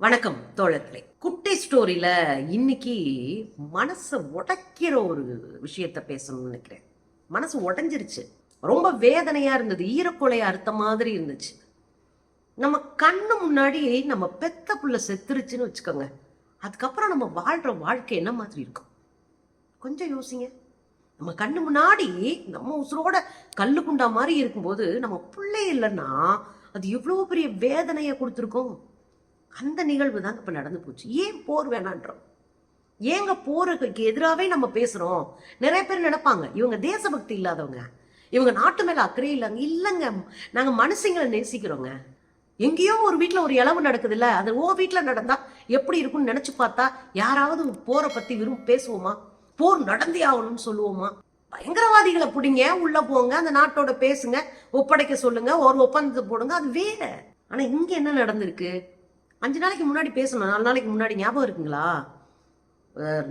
வணக்கம் தோழர்களே. குட்டை ஸ்டோரியில இன்னைக்கு மனசை உடைக்கிற ஒரு விஷயத்த பேசணும்னு நினைக்கிறேன். மனசு உடைஞ்சிருச்சு. ரொம்ப வேதனையா இருந்தது. ஈரக்கொலை அறுத்த மாதிரி இருந்துச்சு. நம்ம கண்ணு முன்னாடி நம்ம பெத்த புள்ள செத்துருச்சுன்னு வச்சுக்கோங்க. அதுக்கப்புறம் நம்ம வாழ்ற வாழ்க்கை என்ன மாதிரி இருக்கும்? கொஞ்சம் யோசிங்க. நம்ம கண்ணு முன்னாடி நம்ம உசுரோட கல்லு குண்டா மாதிரி இருக்கும்போது நம்ம பிள்ளை இல்லைன்னா அது எவ்வளோ பெரிய வேதனையை கொடுத்துருக்கோம்? அந்த நிகழ்வு தாங்க இப்போ நடந்து போச்சு. ஏன் போர் வேணான்றோம்? ஏங்க போருக்கு எதிராகவே நம்ம பேசுகிறோம் நிறைய பேர் நினைப்பாங்க இவங்க தேசபக்தி இல்லாதவங்க. இவங்க நாட்டு மேலே அக்கறை இல்லைங்க இல்லைங்க. நாங்கள் மனுஷங்களை நேசிக்கிறோங்க. எங்கேயோ ஒரு வீட்டில் ஒரு இளவு நடக்குது இல்லை அது ஓ வீட்டில் நடந்தால் எப்படி இருக்கும்னு நினச்சி பார்த்தா யாராவது போரை பற்றி விரும்பி பேசுவோமா? போர் நடந்தே ஆகணும்னு சொல்லுவோமா? பயங்கரவாதிகளை பிடிங்க உள்ளே போங்க அந்த நாட்டோட பேசுங்க ஒப்படைக்க சொல்லுங்க ஒரு ஒப்பந்தத்தை போடுங்க அது வேற. ஆனால் இங்கே என்ன நடந்திருக்கு? அஞ்சு நாளைக்கு முன்னாடி பேசணும். நாலு நாளைக்கு முன்னாடி ஞாபகம் இருக்குங்களா?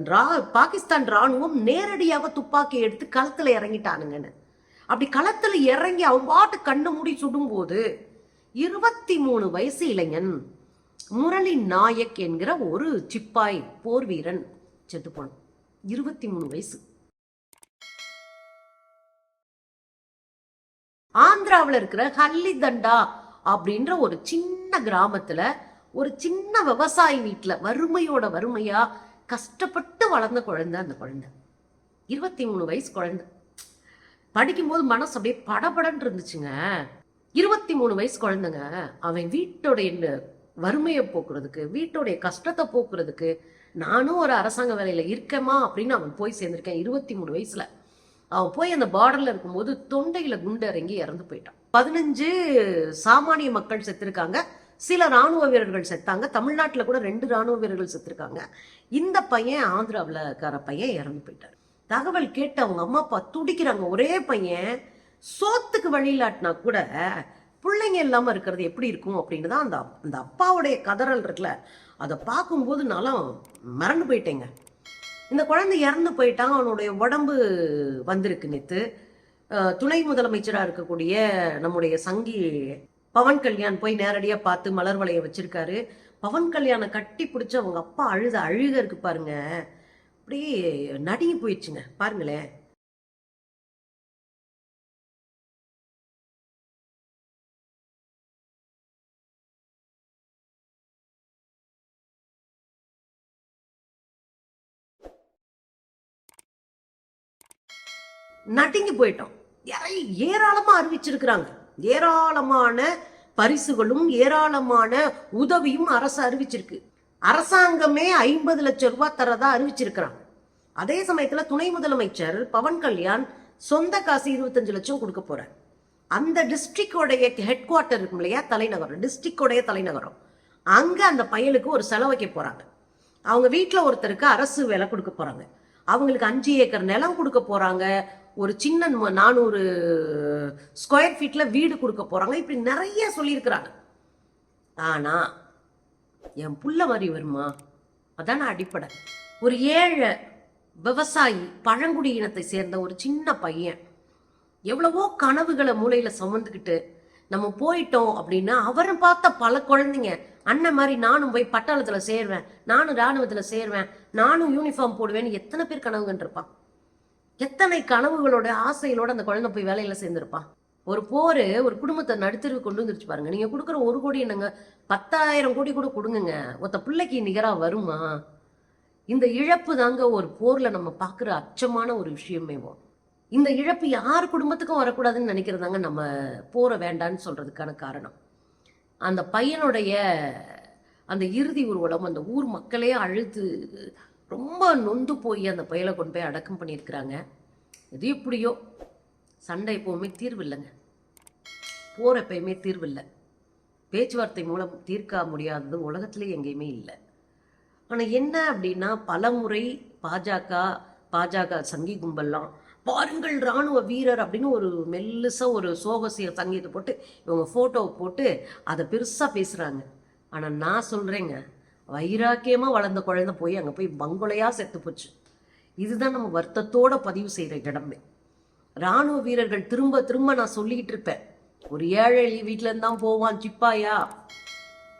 ரா- பாகிஸ்தான் ராணுவம் நேரடியாக துப்பாக்கி எடுத்து களத்தில் இறங்கிட்டானுங்கன்னு. அப்படி களத்தில் இறங்கி அவங்க பாட்டு கண்ணு மூடி சுடும்போது இருபத்தி மூணு வயசு இளைஞன் முரளி நாயக் என்கிற ஒரு சிப்பாய் போர் வீரன் செத்து போனான். இருபத்தி மூணு வயசு. ஆந்திராவில் இருக்கிற ஹல்லிதண்டா அப்படின்ற ஒரு சின்ன கிராமத்தில் ஒரு சின்ன விவசாயி வீட்டில் வறுமையோட வறுமையா கஷ்டப்பட்டு வளர்ந்த குழந்தை அந்த குழந்தை. இருபத்தி மூணு வயசு குழந்தை. படிக்கும்போது மனசு அப்படியே படபடன்னு இருந்துச்சுங்க. இருபத்தி மூணு வயசு குழந்தைங்க அவன் வீட்டோடைய வறுமையை போக்குறதுக்கு வீட்டோடைய கஷ்டத்தை போக்குறதுக்கு நானும் ஒரு அரசாங்க வேலையில இருக்கேமா அப்படின்னு அவன் போய் சேர்ந்திருக்கேன் இருபத்தி மூணு வயசுல. அவன் போய் அந்த பார்டர்ல இருக்கும்போது தொண்டையில குண்டு இறங்கி இறந்து போயிட்டான். பதினஞ்சு சாமானிய மக்கள் செத்துருக்காங்க. சில ராணுவ வீரர்கள் செத்தாங்க. தமிழ்நாட்டில் கூட ரெண்டு ராணுவ வீரர்கள் செத்துருக்காங்க. இந்த பையன் ஆந்திராவில் இருக்கிற பையன் இறந்து போயிட்டார். தகவல் கேட்டு அவங்க அம்மா அப்பா துடிக்கிறாங்க. ஒரே பையன் சோத்துக்கு வழியிலாட்டினா கூட பிள்ளைங்க இல்லாமல் இருக்கிறது எப்படி இருக்கும் அப்படின்னு தான் அந்த அந்த அப்பாவுடைய கதறல் இருக்குல்ல. அதை பார்க்கும்போது நான்லாம் மறந்து போயிட்டேங்க. இந்த குழந்தை இறந்து போயிட்டான். அவனுடைய உடம்பு வந்திருக்கு நேற்று துணை முதலமைச்சராக இருக்கக்கூடிய நம்முடைய சங்கி பவன் கல்யாண் போய் நேரடியாக பார்த்து மலர் வளைய வச்சிருக்காரு. பவன் கல்யாணை கட்டி பிடிச்ச அவங்க அப்பா அழுத அழுக இருக்கு பாருங்க. அப்படியே நடுங்கி போயிடுச்சுங்க. பாருங்களேன். நடுங்கி போயிட்டோம். ஏராளமாக அறிவிச்சிருக்கிறாங்க. ஏராளமான பரிசுகளும் ஏராளமான உதவியும் அரசு அறிவிச்சிருக்கு. அரசாங்கமே ஐம்பது லட்சம் ரூபாய் தரதா அறிவிச்சிருக்கிறாங்க. அதே சமயத்துல துணை முதலமைச்சர் பவன் கல்யாண் சொந்த காசு இருபத்தஞ்சு லட்சம் கொடுக்க போறார். அந்த டிஸ்ட்ரிக்டோடைய ஹெட் குவார்ட்டர் இருக்கும் இல்லையா? தலைநகரம். டிஸ்ட்ரிக்டோடைய தலைநகரம். அங்கே அந்த பயலுக்கு ஒரு செலவைக்க போகிறாங்க அவங்க வீட்டில் ஒருத்தருக்கு அரசு வேலை கொடுக்க போகிறாங்க அவங்களுக்கு அஞ்சு ஏக்கர் நிலம் கொடுக்க போகிறாங்க ஒரு சின்ன நானூறு ஸ்கொயர் ஃபீட்ல வீடு கொடுக்க போறாங்க. இப்படி நிறைய சொல்லியிருக்கிறாங்க. ஆனா என் புள்ள மாதிரி வருமா? அதான அடிப்படை. ஒரு ஏழை விவசாயி பழங்குடி இனத்தை சேர்ந்த ஒரு சின்ன பையன் எவ்வளவோ கனவுகளை மூளையில சுமந்துக்கிட்டு நம்ம போயிட்டோம் அப்படின்னா அவரை பார்த்த பல குழந்தைங்க அண்ணன் மாதிரி நானும் போய் பட்டாளத்துல சேருவேன் நானும் ராணுவத்துல சேருவேன் நானும் யூனிஃபார்ம் போடுவேன்னு எத்தனை பேர் கனவுகன்றிருப்பான் எத்தனை கனவுகளோட ஆசைகளோட அந்த குழந்தை போய் வேலையில சேர்ந்திருப்பான் ஒரு போர் ஒரு குடும்பத்தை நடுத்தருக்கு கொண்டு வந்துருச்சு பாருங்க. நீங்க கொடுக்குற ஒரு கோடி என்னங்க? பத்தாயிரம் கோடி கூட கொடுங்குங்க. ஒத்த பிள்ளைக்கு நிகரா வருமா? இந்த இழப்பு தாங்க ஒரு போர்ல நம்ம பார்க்குற அச்சமான ஒரு விஷயமேவும் இந்த இழப்பு யார் குடும்பத்துக்கும் வரக்கூடாதுன்னு நினைக்கிறதாங்க நம்ம போற வேண்டான்னு சொல்றதுக்கான காரணம். அந்த பையனுடைய அந்த இறுதி ஊர்வலம் அந்த ஊர் மக்களே அழுது ரொம்ப நொந்து போய் அந்த பயலை கொண்டு போய் அடக்கம் பண்ணியிருக்கிறாங்க. எது எப்படியோ சண்டை எப்போவுமே தீர்வு இல்லைங்க. போர் எப்பயுமே தீர்வு இல்லை. பேச்சுவார்த்தை மூலம் தீர்க்க முடியாதது உலகத்திலே எங்கேயுமே இல்லை. ஆனால் என்ன அப்படின்னா பலமுறை பாஜக பாஜக சங்கி கும்பல்லாம் பாருங்கள் ராணுவ வீரர் அப்படின்னு ஒரு மெல்லுசாக ஒரு சோகசிய சங்கீதத்தை போட்டு இவங்க ஃபோட்டோவை போட்டு அதை பெருசாக பேசுகிறாங்க ஆனால் நான் சொல்கிறேங்க வைராக்கியமாக வளர்ந்த குழந்தை போய் அங்கே போய் பங்கொலையாக செத்து போச்சு. இதுதான் நம்ம வருத்தத்தோட பதிவு செய்கிற இடமே. ராணுவ வீரர்கள் திரும்ப திரும்ப நான் சொல்லிக்கிட்டு இருப்பேன். ஒரு ஏழை வீட்டிலேருந்து தான் போவான் சிப்பாயா.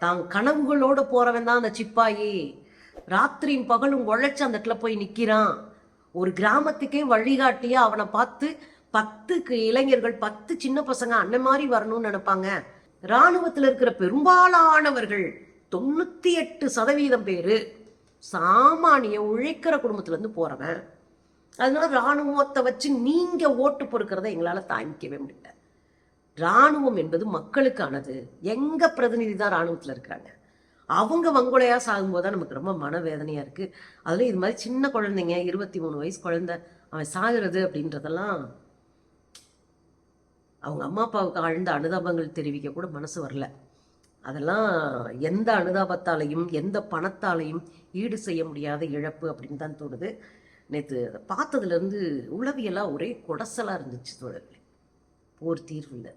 தான் கனவுகளோட போகிறவன் தான் அந்த சிப்பாயி. ராத்திரியும் பகலும் உழைச்சி அந்த இடத்துல போய் நிற்கிறான் ஒரு கிராமத்துக்கே வழிகாட்டியா அவனை பார்த்து பத்துக்கு இளைஞர்கள் பத்து சின்ன பசங்க அந்த மாதிரி வரணும்னு நினைப்பாங்க. ராணுவத்தில் இருக்கிற பெரும்பாலானவர்கள் தொண்ணூற்றி எட்டு சதவீதம் பேர் சாமானிய உழைக்கிற குடும்பத்துலேருந்து இருந்து போறவன். அதனால ராணுவத்தை வச்சு நீங்கள் ஓட்டு பொறுக்கிறத எங்களால் தாங்கிக்கவே முடியல. ராணுவம் என்பது மக்களுக்கானது. எங்கள் பிரதிநிதி தான் இராணுவத்தில் இருக்கிறாங்க அவங்க வங்கொலையாக சாகும்போது தான் நமக்கு ரொம்ப மனவேதனையாக இருக்குது அதில் இது மாதிரி சின்ன குழந்தைங்க இருபத்தி மூணு வயசு குழந்த அவன் சாகிறது அப்படின்றதெல்லாம் அவங்க அம்மா அப்பாவுக்கு ஆழ்ந்த அனுதாபங்கள் தெரிவிக்க கூட மனசு வரல. அதெல்லாம் எந்த அனுதாபத்தாலையும் எந்த பணத்தாலையும் ஈடு செய்ய முடியாத இழப்பு அப்படின்னு தான் தோணுது. நேற்று பார்த்ததுலேருந்து உளவியெல்லாம் ஒரே குடசலாக இருந்துச்சு தோழர்களே. போர் தீர்வு இல்லை